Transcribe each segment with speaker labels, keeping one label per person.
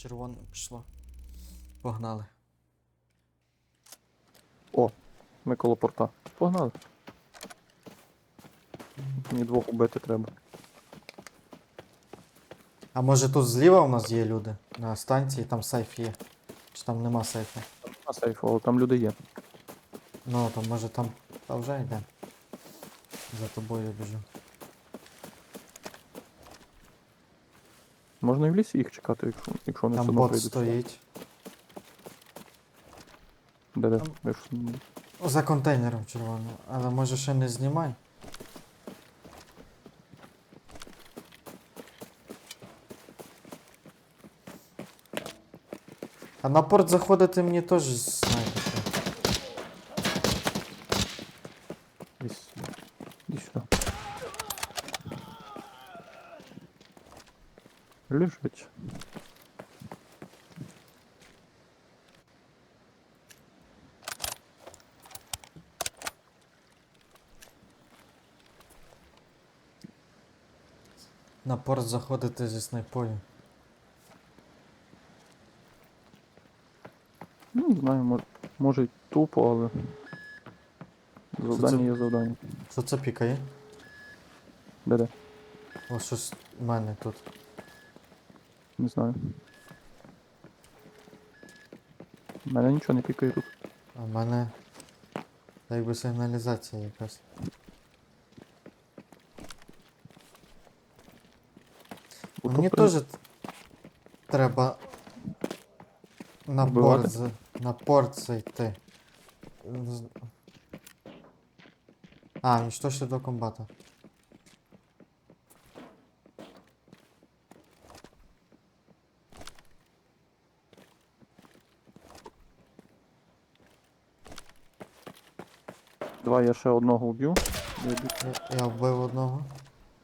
Speaker 1: Червоне пішло. Погнали.
Speaker 2: О, ми коло порта. Погнали. Мені двох убити треба.
Speaker 1: А може тут зліва у нас є люди? На станції там сейф є. Чи там нема сейфу?
Speaker 2: А сейф, але там люди є.
Speaker 1: Ну, то може там. Та вже йде. За тобою біжу.
Speaker 2: Можна і в лісі їх чекати, якщо, якщо вони
Speaker 1: Там
Speaker 2: все одно
Speaker 1: бот
Speaker 2: прийдуть.
Speaker 1: стоїть.
Speaker 2: Де де?
Speaker 1: Там-
Speaker 2: Ви ж,
Speaker 1: За контейнером червоним. Але може ще не знімай. А на порт заходити мені теж знаєте. що.
Speaker 2: Десь. Десь сюди. Лежить.
Speaker 1: На порт заходити зі снайпою.
Speaker 2: Ну, не знаю, може, може й тупо, але. Завдання
Speaker 1: це?
Speaker 2: є завдання.
Speaker 1: Що це пікає?
Speaker 2: Де де?
Speaker 1: Ось щось в мене тут.
Speaker 2: Не знаю. У мене нічого не пікає тут.
Speaker 1: А в мене. Та якби сигналізація якась.
Speaker 2: Ото,
Speaker 1: Мені теж треба на
Speaker 2: Вбивати?
Speaker 1: на порт зайти. З- А, уничтожьте до комбата.
Speaker 2: Давай я ще одного вб'ю. Я
Speaker 1: вбив одного.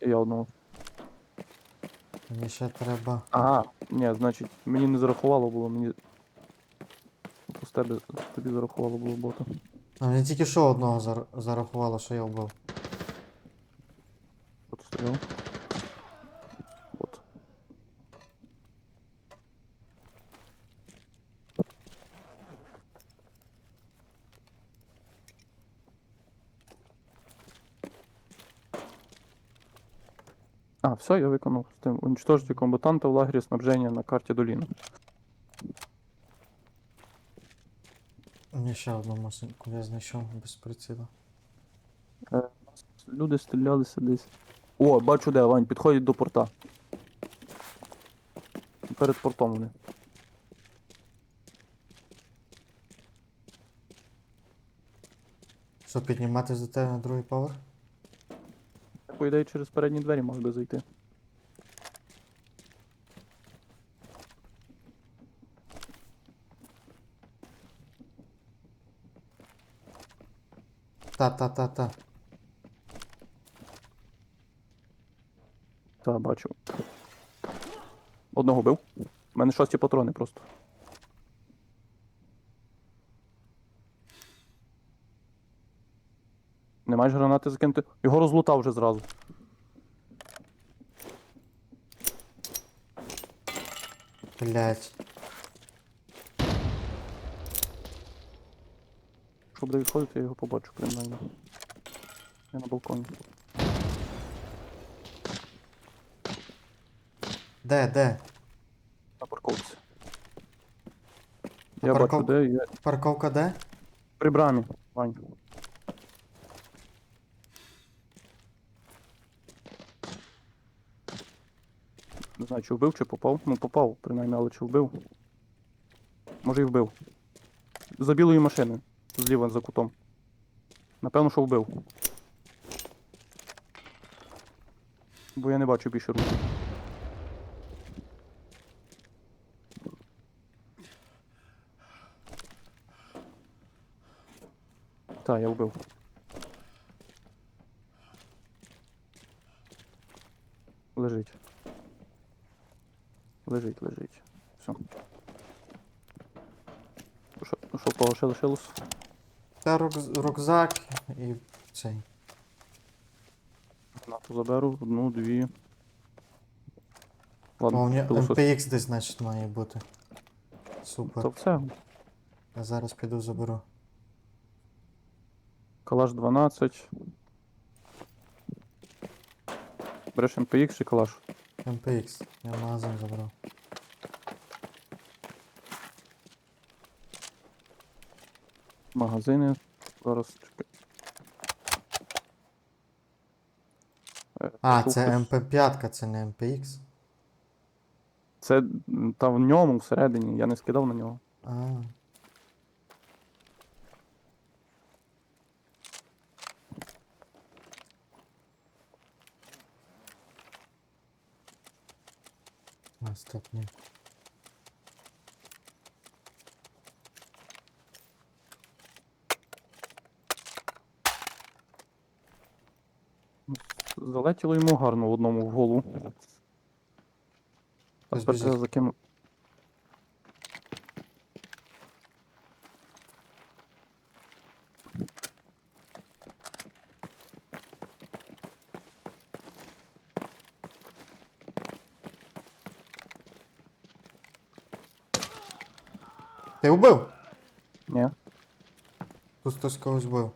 Speaker 2: І я одного.
Speaker 1: Мені ще треба.
Speaker 2: Ага, ні, значить, мені не зарахувало було, мені. З тебе тобі зарахувало було бота.
Speaker 1: А мені тільки що одного зар... зарахувало, що я вбив.
Speaker 2: А, все, я виконав з тим. Уничтожити комбатанта в лагері снабження на карті доліна.
Speaker 1: Мені ще одну машинку я знайшов без приціла.
Speaker 2: Люди стрілялися десь. О, бачу де, Вань, підходять до порта. Перед портом вони.
Speaker 1: Що, підніматися до тебе на другий поверх?
Speaker 2: По ідеї, через передні двері мали би зайти.
Speaker 1: Та-та-та-та.
Speaker 2: Та, бачу. Одного бив. У мене шості патрони просто. Не маєш гранати закинути? Його розлутав вже зразу.
Speaker 1: Блять.
Speaker 2: Якщо буде відходити, я його побачу принаймні. Я на балконі.
Speaker 1: Де, де?
Speaker 2: На парковці. Я бачу, де є.
Speaker 1: Парковка де?
Speaker 2: При брамі, Вань. Знаю, чи вбив, чи попав. Ну, попав, принаймні, але чи вбив. Може і вбив. За білою машиною. Зліва за кутом. Напевно, що вбив. Бо я не бачу більше рухів. Так, я вбив. Лежить. Лежить, лежить. Все. Що, що кого ще лишилось?
Speaker 1: Та рук- рюкзак і цей.
Speaker 2: Гранату заберу. Одну, дві.
Speaker 1: О,
Speaker 2: Ладно,
Speaker 1: у мене
Speaker 2: пилосос.
Speaker 1: MPX десь, значить, має бути. Супер.
Speaker 2: То все.
Speaker 1: Я зараз піду заберу.
Speaker 2: Калаш 12. Береш MPX чи калаш?
Speaker 1: MPX. Я магазин забрав.
Speaker 2: Магазини. Зараз чекай. Е,
Speaker 1: А, це
Speaker 2: хтось-
Speaker 1: MP5, це не MPX.
Speaker 2: Це м, та в ньому всередині, я не скидав на нього.
Speaker 1: А. А,
Speaker 2: Залетіло йому гарно в одному в голову. А тепер треба закину.
Speaker 1: Ти вбив?
Speaker 2: Ні.
Speaker 1: Тут хтось когось вбив.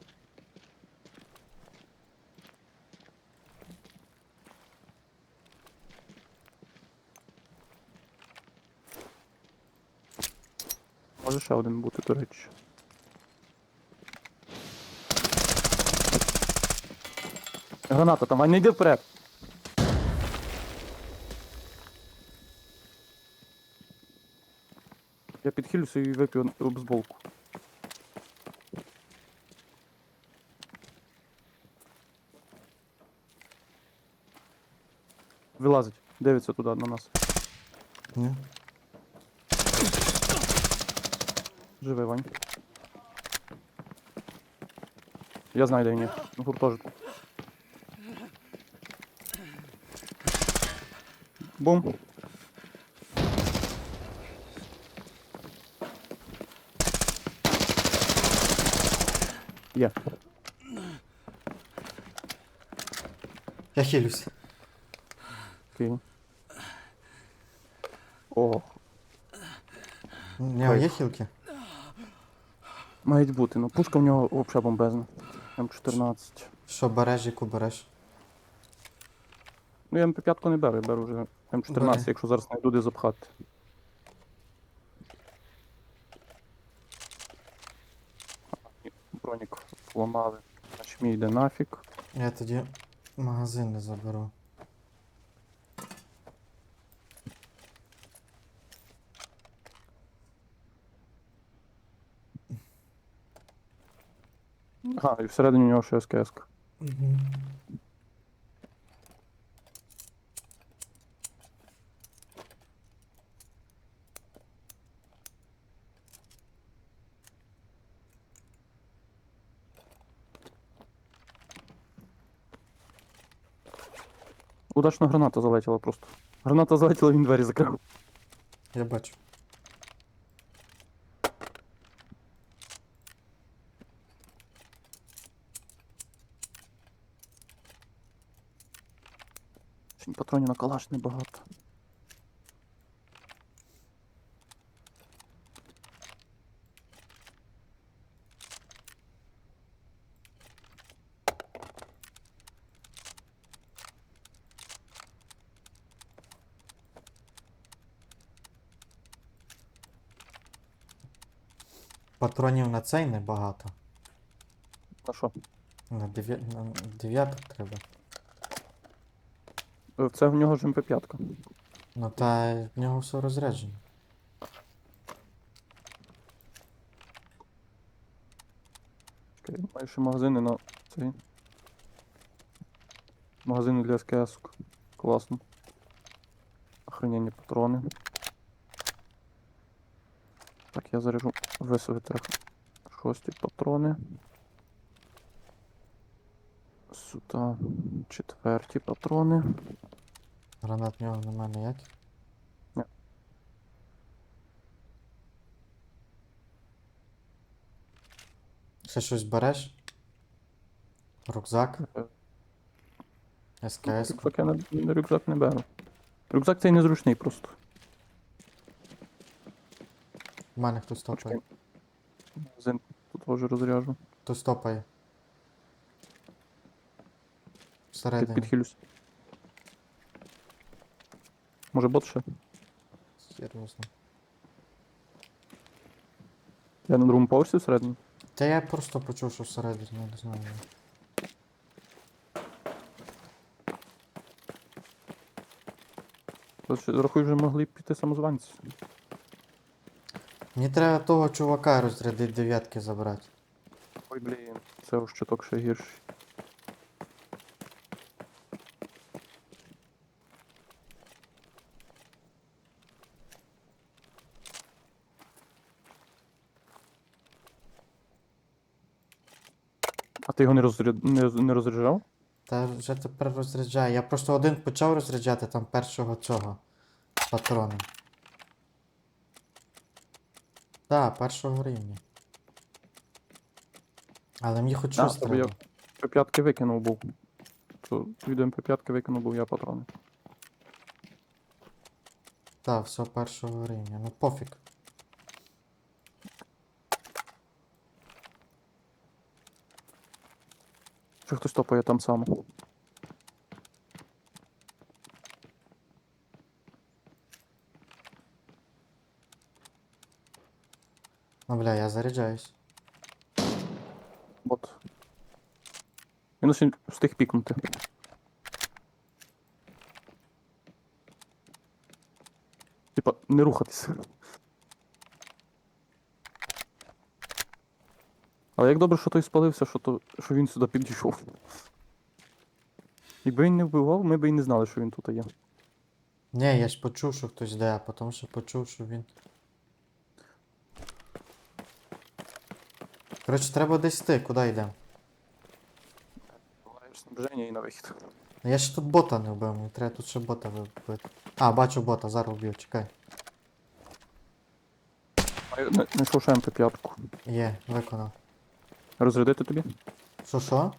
Speaker 2: Може ще один бути, до речі. Граната там, Вань, не йди вперед. Я підхилюся і вип'ю обзболку. Вилазить, дивиться туди на нас.
Speaker 1: Ні?
Speaker 2: Живи, Вань. Я знаю, де він є. В гуртожитку. Бум. Є.
Speaker 1: Я хилюсь.
Speaker 2: Окей. О,
Speaker 1: У нього є хілки?
Speaker 2: Мають бути. Ну пушка в нього взагалі бомбезна. М14.
Speaker 1: Що береш, яку береш?
Speaker 2: Ну я МП5 не беру, я беру вже М14,
Speaker 1: Бери.
Speaker 2: якщо зараз знайду де запхати. Бронік поламали. Значить мій йде нафіг.
Speaker 1: Я тоді магазин не заберу.
Speaker 2: Ага, і всередині у нього ще СКС.
Speaker 1: Угу.
Speaker 2: Удачно граната залетіла просто. Граната залетіла, він двері закрив.
Speaker 1: Я бачу.
Speaker 2: Патронів на калаш небагато.
Speaker 1: Патронів на цей небагато.
Speaker 2: На що?
Speaker 1: На дев'я... на дев'яток треба.
Speaker 2: Е, Це в нього ж МП5.
Speaker 1: Ну та в нього все розряджено.
Speaker 2: Окей, маю ще магазини на цей. Магазини для СКС. Класно. Охранення патрони. Так, я заряжу висовити шості патрони. Сюди четверті патрони.
Speaker 1: Гранат в нього немає ніяких.
Speaker 2: Ні.
Speaker 1: Ще щось береш? Рюкзак,
Speaker 2: Е,
Speaker 1: СКС.
Speaker 2: Рюкзак я не, рюкзак не беру. Рюкзак цей незручний просто.
Speaker 1: У мене хтось топає.
Speaker 2: Тут теж розряжу.
Speaker 1: Хтось топає.
Speaker 2: Під,
Speaker 1: Всередині.
Speaker 2: підхилюсь. Може бот ще?
Speaker 1: Серйозно.
Speaker 2: Я на другому поверсі всередині.
Speaker 1: Та я просто почув, що всередині, ну, не знаю.
Speaker 2: Рахуй, вже могли б піти самозванці.
Speaker 1: Мені треба того чувака розрядити дев'ятки забрати.
Speaker 2: Ой, блін, це уж чуток ще гірше. Ти його не, розряд... не, не розряджав?
Speaker 1: Та вже тепер розряджаю. Я просто один почав розряджати там першого цього патрона. Так, першого рівня. Але мені хоч
Speaker 2: Да,
Speaker 1: щось
Speaker 2: тобі я-
Speaker 1: треба.
Speaker 2: П5 викинув був. То від МП5 викинув був я патрони.
Speaker 1: Так, все першого рівня. Ну пофіг.
Speaker 2: Чи хтось топає там само?
Speaker 1: Ну бля, я заряджаюсь.
Speaker 2: Бот. Він ось встиг пікнути. Типа, не рухатись. Але як добре, що той спалився, що, то, що він сюди підійшов. Якби він не вбивав, ми б і не знали, що він тут є.
Speaker 1: Ні, я ж почув, що хтось йде, а потім ще почув, що він. Коротше, треба десь йти, куди йдемо?
Speaker 2: Снабження і на вихід.
Speaker 1: Ну, Я ще тут бота не вбив, мені треба тут ще бота вбити. А, бачу бота, зараз вб'ю, чекай.
Speaker 2: Не- Знайшов ще МП5.
Speaker 1: Є, виконав.
Speaker 2: Розрядити тобі?
Speaker 1: Що що?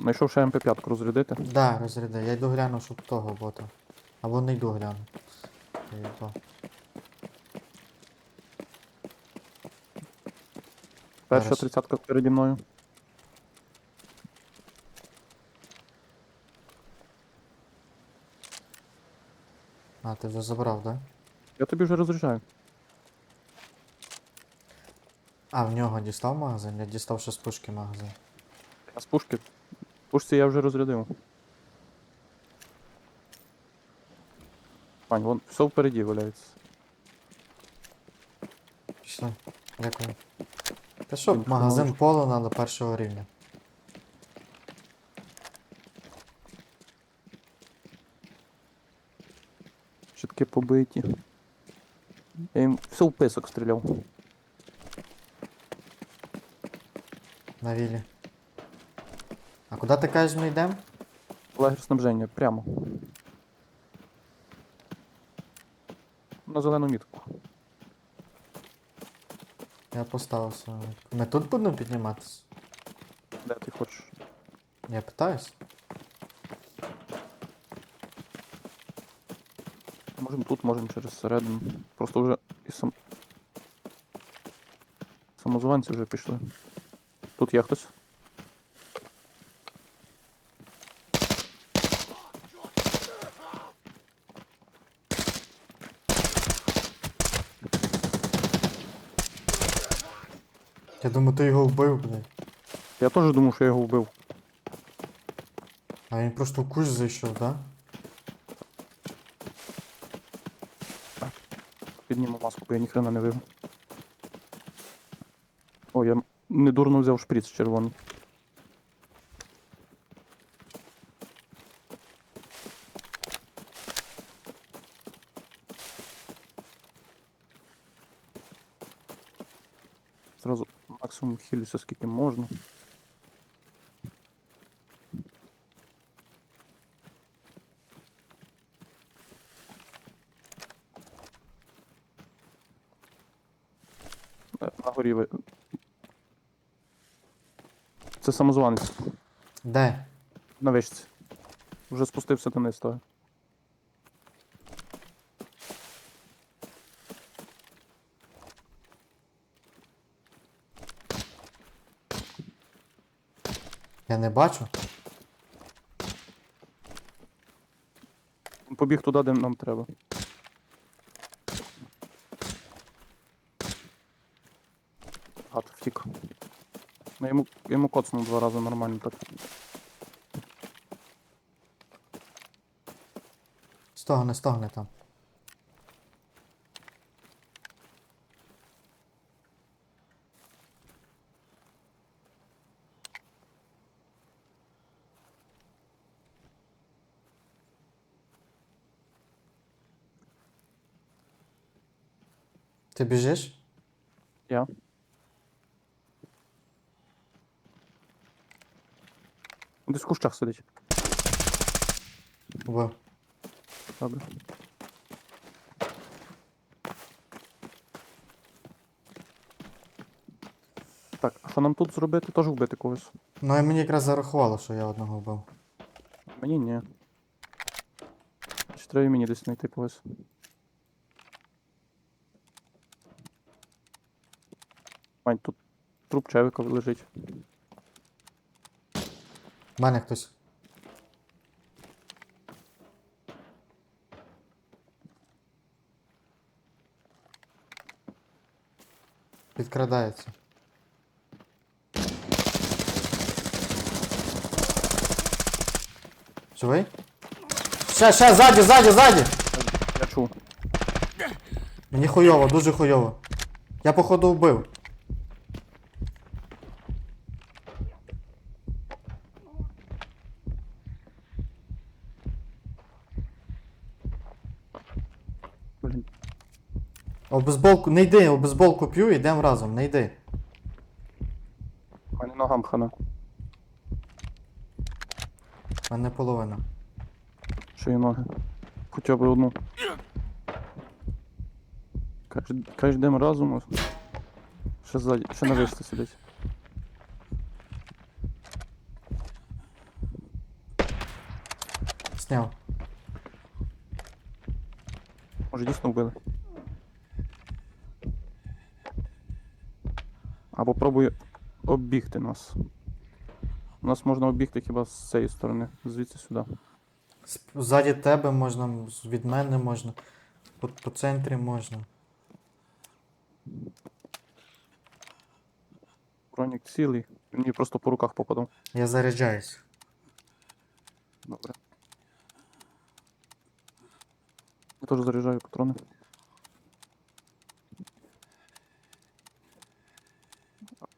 Speaker 2: Знайшов ще МП5 розрядити.
Speaker 1: Да, розряди. Я йду гляну, щоб того бота. Або не йду гляну. Я йду.
Speaker 2: Перша
Speaker 1: Зараз.
Speaker 2: тридцятка переді мною.
Speaker 1: А, ти вже забрав, да?
Speaker 2: Я тобі вже розряджаю.
Speaker 1: А, в нього дістав магазин? Я дістав ще з пушки магазин.
Speaker 2: А з пушки. Пушці я вже розрядив. Пань, вон все впереді валяється.
Speaker 1: Пішли. Дякую. Та що,
Speaker 2: Він
Speaker 1: магазин
Speaker 2: може.
Speaker 1: поло надо першого рівня.
Speaker 2: Щитки побиті. Я їм все в писок стріляв.
Speaker 1: На вілі. А куди ти кажеш ми йдемо?
Speaker 2: Лагер снабження, прямо. На зелену мітку.
Speaker 1: Я поставив свою метку. Ми тут будемо підніматися?
Speaker 2: Де ти хочеш?
Speaker 1: Я питаюсь.
Speaker 2: Можемо тут, можемо через середину. Просто вже і сам. Самозванці вже пішли. Тут є хтось.
Speaker 1: Я думаю, ти його вбив, блядь.
Speaker 2: Я теж думав, що я його вбив.
Speaker 1: А він просто в кущ зайшов, да?
Speaker 2: Підніму маску, бо я ніхрена не вивів. О, я недурно взяв шприц червоний. Зразу максимум хилюся скільки можна. Е, На горі ви. Це самозванець.
Speaker 1: Де?
Speaker 2: На вишці. Вже спустився до дониз того.
Speaker 1: Я не бачу.
Speaker 2: Побіг туди, де нам треба. Ну, йому, йому коцнув два рази нормально так.
Speaker 1: Стогне, стогне там. Ти біжиш?
Speaker 2: Я. Десь в кущах сидить.
Speaker 1: Убив.
Speaker 2: Добре. Так, а що нам тут зробити? Теж вбити когось.
Speaker 1: Ну і мені якраз зарахувало, що я одного вбив.
Speaker 2: Мені ні. Чи треба і мені десь знайти когось. Мань, тут труп чевика лежить.
Speaker 1: У мене хтось. Підкрадається. Живий? Ще, ще, ззаді, ззаді, ззаді!
Speaker 2: Я чув.
Speaker 1: Мені хуйово, дуже хуйово. Я походу вбив.
Speaker 2: Блін.
Speaker 1: Обезболку, не йди, обезболку п'ю, йдемо разом, не йди.
Speaker 2: Мене ногам хана.
Speaker 1: У мене половина.
Speaker 2: Ще й ноги. Хоча б одну. Каже, каже, йдемо разом. Ще ззаді, ще на вишці сидить.
Speaker 1: Сняв.
Speaker 2: Може дійсно вбили. Або пробує оббігти нас. Нас можна оббігти хіба з цієї сторони, звідси сюди.
Speaker 1: Ззаді тебе можна, від мене можна. По, по центрі можна.
Speaker 2: Бронік цілий. Він мені просто по руках попадав.
Speaker 1: Я заряджаюсь.
Speaker 2: Добре. Я теж заряджаю патрони.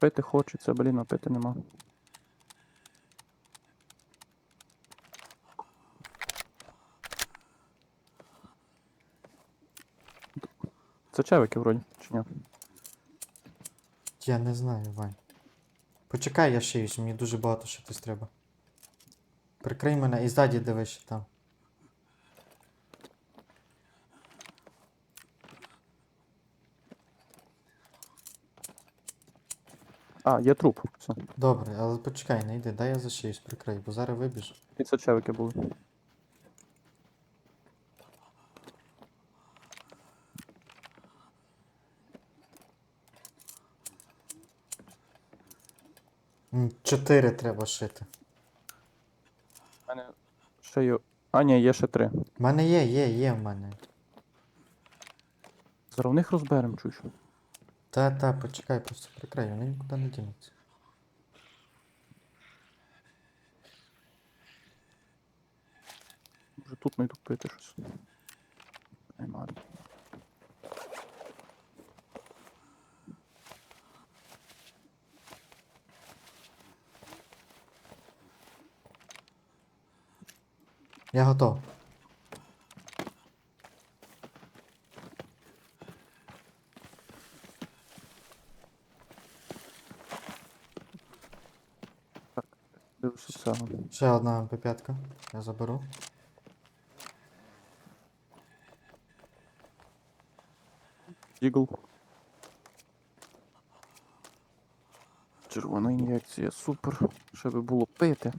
Speaker 2: Пити хочеться, блін, а пити нема. Це чевики вроді, чи ні?
Speaker 1: Я не знаю, Вань. Почекай, я шиюсь, мені дуже багато шитись треба. Прикрий мене і ззаді дивись ще там.
Speaker 2: А, є труп. Все.
Speaker 1: Добре, але почекай, не йди, дай я зашиюсь, прикрий, бо зараз вибіжу.
Speaker 2: І чевики були.
Speaker 1: М, Чотири треба шити.
Speaker 2: У мене є. А, ні, є ще три.
Speaker 1: У мене є, є, є в мене.
Speaker 2: Зараз в них розберемо чуть.
Speaker 1: Та, та, почекай, просто прикрий, вони нікуди не дінуться.
Speaker 2: Може тут знайду пити щось. Нема.
Speaker 1: Я готов.
Speaker 2: Дивлюся.
Speaker 1: Ще одна МП5, я заберу.
Speaker 2: Дігл. Червона ін'єкція, супер. Ще би було пити.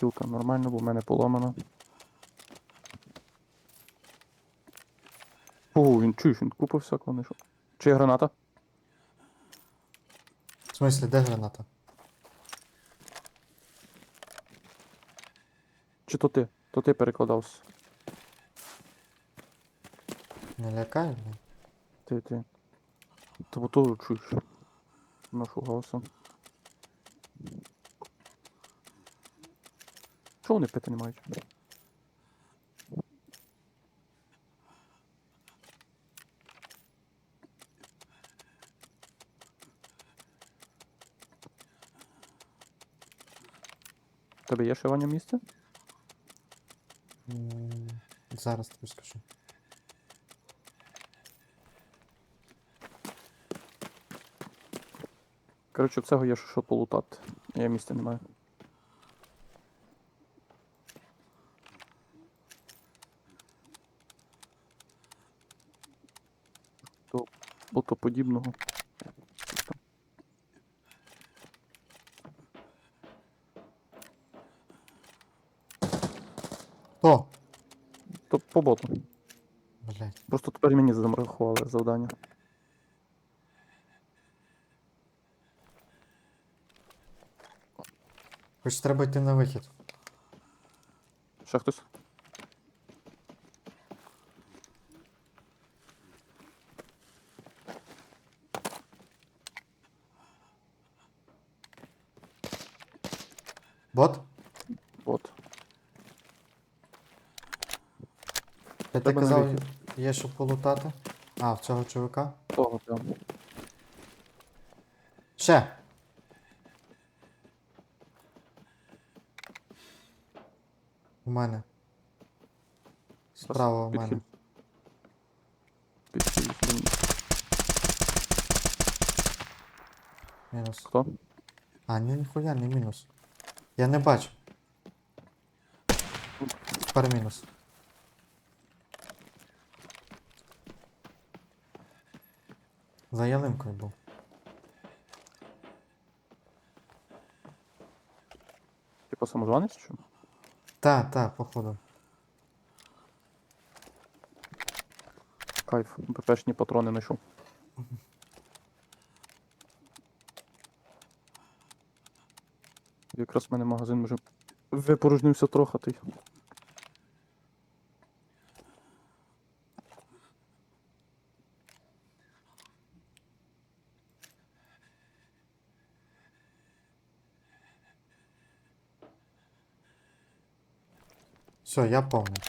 Speaker 2: Кілка нормально, бо в мене поломана. Ого, він чуєш, він купа всякого знайшов. Чи є граната?
Speaker 1: Смислі, де граната?
Speaker 2: Чи то ти? То ти перекладався.
Speaker 1: Не лякай, блін.
Speaker 2: Ти, ти. Та бо то чуєш. Нашу голосом. Чого вони пити не мають? Тебе є ще Ваня місце?
Speaker 1: Зараз тобі скажу.
Speaker 2: Коротше, в цього є що полутати. Я місця не маю. То ботоподібного.
Speaker 1: Хто?
Speaker 2: То по боту.
Speaker 1: Блять.
Speaker 2: Просто тепер мені замрахували завдання.
Speaker 1: Хоч треба йти на вихід.
Speaker 2: Ще хтось?
Speaker 1: Бот? Я ти казав, є що полутати? А, в цього чувака?
Speaker 2: Того прям.
Speaker 1: Ще! У мене. Справа у мене.
Speaker 2: підхиль.
Speaker 1: Мінус.
Speaker 2: Хто?
Speaker 1: А, ні, ніхуя, не мінус. Я не бачу. Тепер мінус. За ялинкою був.
Speaker 2: Типа самозванець чи? що?
Speaker 1: Та, та, походу.
Speaker 2: Кайф, БПшні патрони знайшов. Якраз в мене магазин вже випорожнився трохи
Speaker 1: Все, я повний.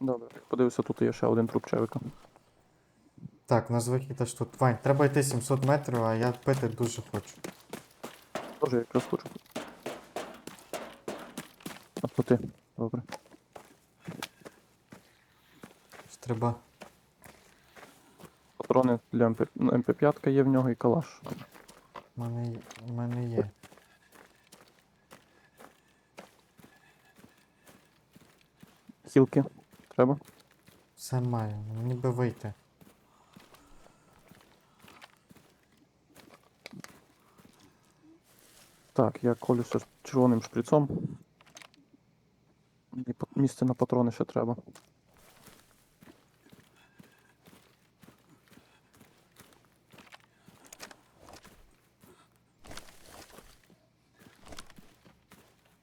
Speaker 2: Добре. Подивився, тут є ще один труп чевика.
Speaker 1: Так, нас вихід аж тут. Вань, треба йти 700 метрів, а я пити дуже хочу.
Speaker 2: Тоже якраз хочу. А то ти. Добре.
Speaker 1: Треба.
Speaker 2: Патрони для МП... ну, МП5 є в нього і калаш.
Speaker 1: У мене, у мене є.
Speaker 2: Хілки. Треба?
Speaker 1: Все маю. Мені би вийти.
Speaker 2: Так, я колюся червоним шприцом. І місце на патрони ще треба.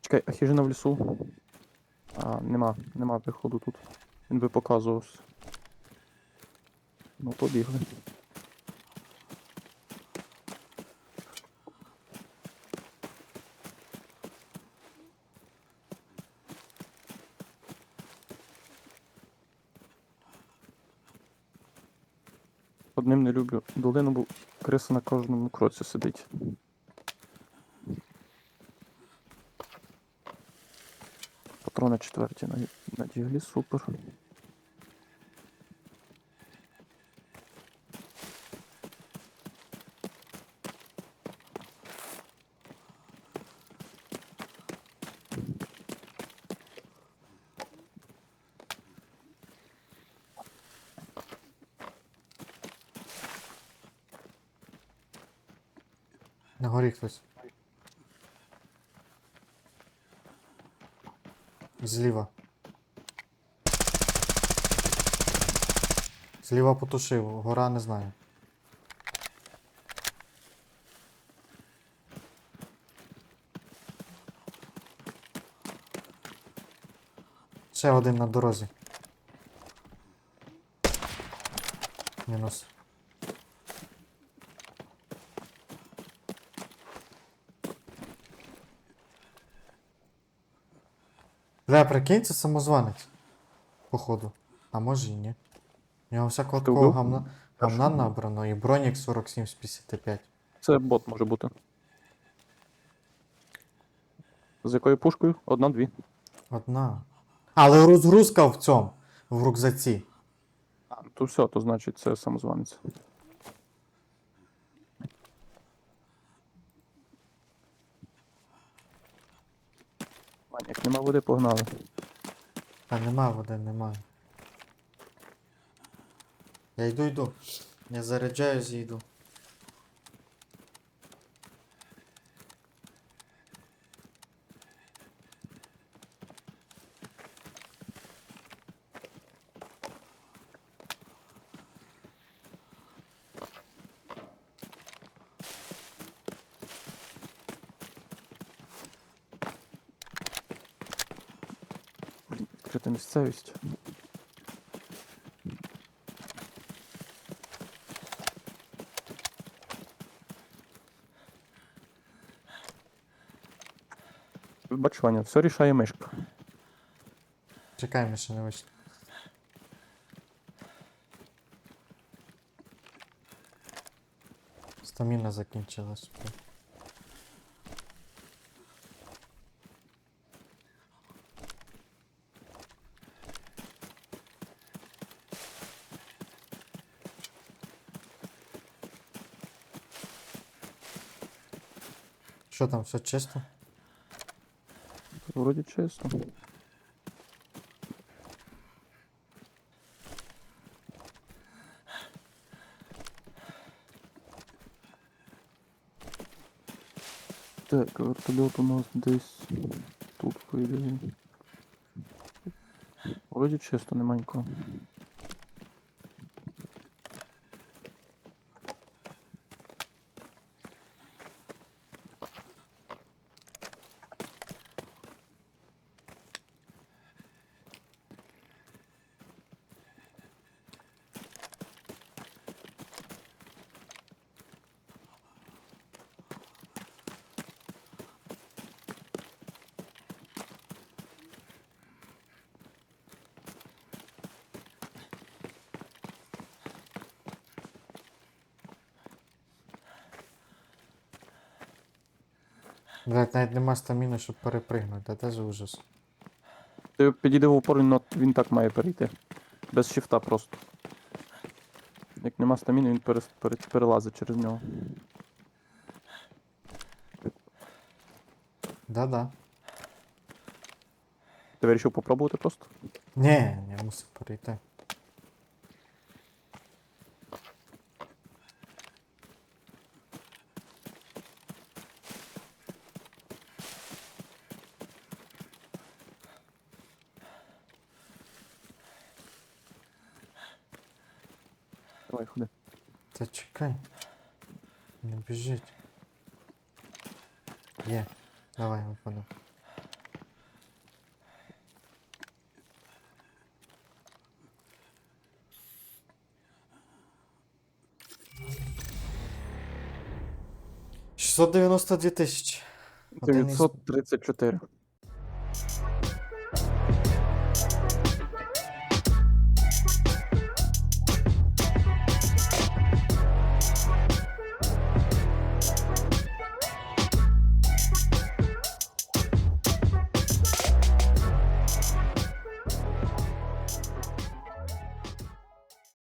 Speaker 2: Чекай, а хижина в лісу? А, нема, нема виходу тут. Він би показувався. Ну, побігли. Одним не люблю долину, бо криса на кожному кроці сидить. Четверті на, на діглі, супер.
Speaker 1: На горі хтось. Зліва. Зліва потушив, гора не знаю. Ще один на дорозі. Мінус. Бля, прикинь, це самозванець. Походу. А може і ні. У нього всякого
Speaker 2: Ти
Speaker 1: такого
Speaker 2: вбив?
Speaker 1: гамна, гамна набрано, і бронік 47 з 55.
Speaker 2: Це бот може бути. З якою пушкою? Одна-дві.
Speaker 1: Одна. Але розгрузка в цьому, в рюкзаці.
Speaker 2: А, то все, то значить це самозванець. Ваня, як нема води, погнали.
Speaker 1: Та нема води, немає. Я йду, йду. Я заряджаюсь і йду.
Speaker 2: Місцевість. Бач, Ваня, все рішає мишка.
Speaker 1: Чекай, ми ще не вийшли. Стаміна закінчилась. Що там, все чисто?
Speaker 2: Вроді чисто. Так, вертольот у нас десь тут по ідеї. Вроді чисто, нема нікого.
Speaker 1: Блять, навіть нема стаміни, щоб перепригнути, це ж ужас.
Speaker 2: Ти підійди в упор, він, він так має перейти. Без шифта просто. Як нема стаміни, він перес, пере, перелазить через нього.
Speaker 1: Да-да.
Speaker 2: Ти вирішив попробувати просто?
Speaker 1: Ні, я мусив перейти.
Speaker 2: Давай, ходи.
Speaker 1: Та чекай. Не біжить. Є. Давай, виходимо. Шістсот дев'яносто дві тисячі. Один із-
Speaker 2: 934.